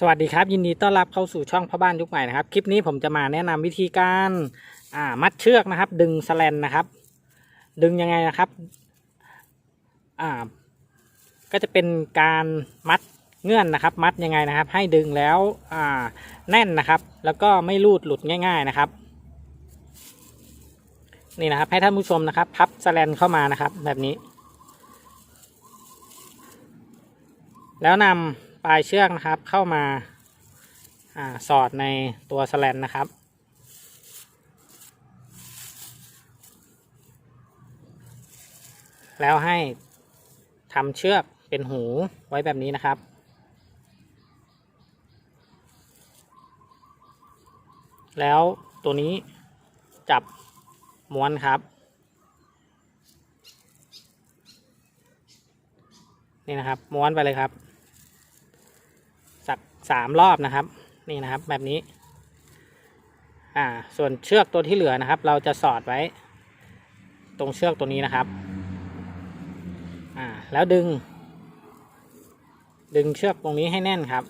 สวัสดีครับ ยินดีต้อนรับเข้าสู่ช่องพ่อบ้านยุคใหม่นะครับ คลิปนี้ผมจะมาแนะนำวิธีการอ่ามัดเชือกนะครับ ดึงสแลนนะครับ ดึงยังไงนะครับอ่าก็จะเป็นการมัดเงื่อนนะครับ มัดยังไงนะครับ ให้ดึงแล้วอ่าแน่นนะครับ แล้วก็ไม่รูดหลุดง่าย ๆนะครับ นี่นะครับ ให้ท่านผู้ชมนะครับ พับสแลนเข้ามานะครับ แบบนี้ แล้วนำป ลายเชือกนะครับ เข้ามาอาสอดในตัวสแลนนะครับ แล้วให้ทำเชือกเป็นหูไว้แบบนี้นะครับ แล้วตัวนี้จับม้วนครับ นี่นะครับ ม้วนไปเลยครับ สามรอบนะครับ นี่นะครับแบบนี้ อ่า ส่วนเชือกตัวที่เหลือนะครับ เราจะสอดไว้ ตรงเชือกตัวนี้นะครับ อ่า แล้วดึง ดึงเชือกตรงนี้ให้แน่นครับ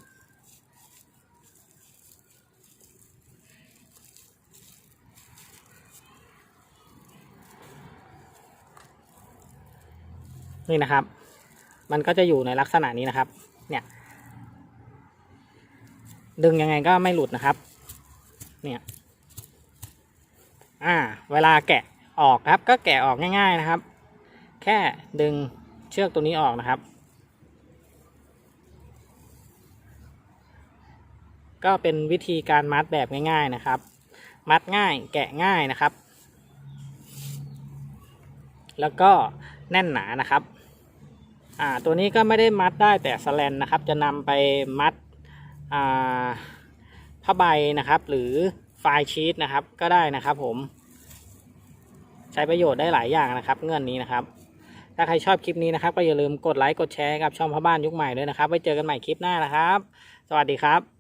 นี่นะครับ มันก็จะอยู่ในลักษณะนี้นะครับ เนี่ย ดึงยังไงก็ไม่หลุดนะครับ เนี่ยอ่า เวลาแกะออกครับ ก็แกะออกง่าย ๆนะครับ แค่ดึงเชือกตัวนี้ออกนะครับ ก็เป็นวิธีการมัดแบบง่าย ๆนะครับ มัดง่ายแกะง่ายนะครับ แล้วก็แน่นหนานะครับ อ่า ตัวนี้ก็ไม่ได้มัดได้แต่สแลนนะครับ จะนำไปมัด ผ้าใบนะครับ หรือไฟล์ชีตนะครับก็ได้นะครับ ผม ใช้ประโยชน์ได้หลายอย่างนะครับ เงื่อนนี้นะครับ ถ้าใครชอบคลิปนี้นะครับ ก็อย่าลืมกดไลค์กดแชร์กับช่องพ่อบ้านยุคใหม่ด้วยนะครับไว้เจอกันใหม่คลิปหน้านะครับ สวัสดีครับ